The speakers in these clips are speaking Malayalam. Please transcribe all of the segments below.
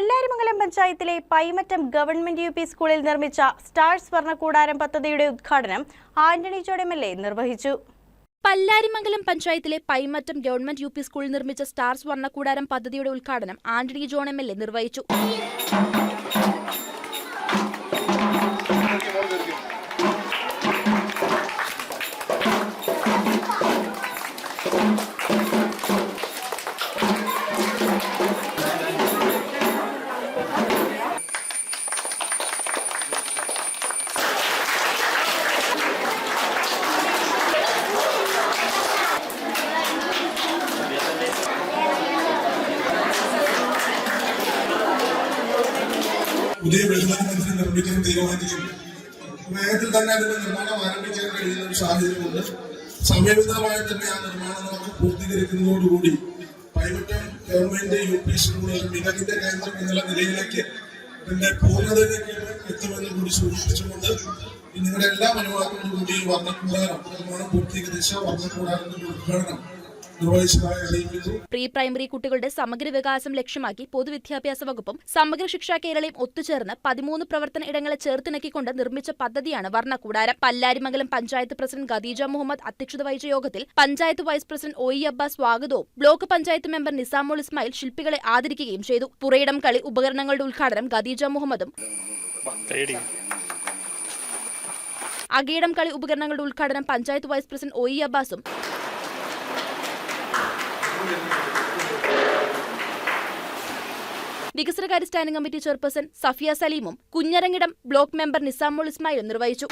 പല്ലാരിമംഗലം പഞ്ചായത്തിലെ പൈമറ്റം ഗവൺമെന്റ് യു പി സ്കൂളിൽ നിർമ്മിച്ച സ്റ്റാർ സ്വർണക്കൂടാരം പദ്ധതിയുടെ ഉദ്ഘാടനം ആന്റണി എ നിർവഹിച്ചു. പല്ലാരിമംഗലം പഞ്ചായത്തിലെ പൈമറ്റം ഗവൺമെന്റ് യു പി സ്കൂളിൽ നിർമ്മിച്ച സ്റ്റാർ സ്വർണക്കൂടാരം പദ്ധതിയുടെ ഉദ്ഘാടനം Antony John M L A നിർവഹിച്ചു. പുതിയ ബഹുമാന മന്ത്രി നിർമ്മിക്കാൻ തീരുമാനിക്കും വേഗത്തിൽ തന്നെ അതിന്റെ നിർമ്മാണം ആരംഭിക്കാൻ കഴിയുന്ന ഒരു സാഹചര്യമുണ്ട്. സമയബന്ധിതമായി തന്നെ ആ നിർമ്മാണം നമുക്ക് പൂർത്തീകരിക്കുന്നതോടുകൂടി പൈവറ്റം ഗവൺമെന്റ് യു പി സ്കൂളുകൾ മികവിന്റെ കേന്ദ്രം എന്നുള്ള നിലയിലേക്ക് ഇതിന്റെ പൂർണതയിലേക്ക് എത്തുമെന്ന് കൂടി സൂചിപ്പിച്ചുകൊണ്ട് നിങ്ങളുടെ എല്ലാ അനുവാദത്തോടും കൂടി നിർമ്മാണം പൂർത്തീകരിച്ച വർണക്കൂടാരത്തിന്റെ ഉദ്ഘാടനം പ്രീ പ്രൈമറി കുട്ടികളുടെ സമഗ്ര വികാസം ലക്ഷ്യമാക്കി പൊതുവിദ്യാഭ്യാസ വകുപ്പും സമഗ്ര ശിക്ഷാ കേരളയും ഒത്തുചേർന്ന് പതിമൂന്ന് പ്രവർത്തന ഇടങ്ങളെ ചേർത്തിണക്കിക്കൊണ്ട് നിർമ്മിച്ച പദ്ധതിയാണ് വർണക്കൂടാരം പല്ലാരിമംഗലം പഞ്ചായത്ത് പ്രസിഡന്റ് ഖദീജ മുഹമ്മദ് അധ്യക്ഷത വഹിച്ച യോഗത്തിൽ panchayat vice president O E Abbas സ്വാഗതവും ബ്ലോക്ക് പഞ്ചായത്ത് മെമ്പർ നിസാമുൾ ഇസ്മായിൽ ശില്പികളെ ആദരിക്കുകയും ചെയ്തു. പുറയിടം കളി ഉപകരണങ്ങളുടെ ഉദ്ഘാടനം ഖദീജ മുഹമ്മദും. അകീടം കളി ഉപകരണങ്ങളുടെ ഉദ്ഘാടനം panchayat vice president O E അബ്ബാസും വികസനകാര്യ സ്റ്റാൻഡിംഗ് കമ്മിറ്റി ചെയർപേഴ്സൺ സഫിയ സലീമും കുഞ്ഞരങ്ങിടം ബ്ലോക്ക് മെമ്പർ നിസാമുൾ ഇസ്മായിലും നിർവഹിച്ചു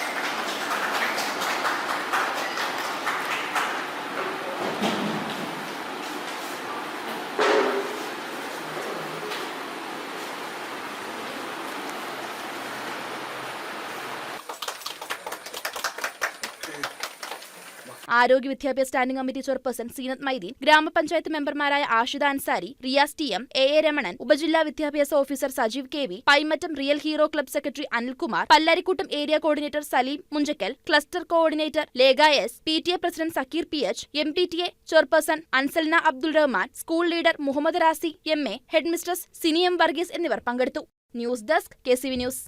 ആരോഗ്യ വിദ്യാഭ്യാസ standing committee chairperson Zeenath Maideen grama panchayat മെമ്പർമാരായ Ashida Ansari Riyas T M A A Ramanan ഉപജില്ലാ വിദ്യാഭ്യാസ officer Sajeev K V Paimattom real hero club secretary Anilkumar Pallarikkoottam area coordinator Saleem Munjakkal cluster coordinator Lekha S P T A president Sakkeer P H M T T A chairperson Ansalna Abdul Rahman school leader Muhammad Razi M A headmistress Siniyam Varghese എന്നിവർ പങ്കെടുത്തു. News desk K C V news.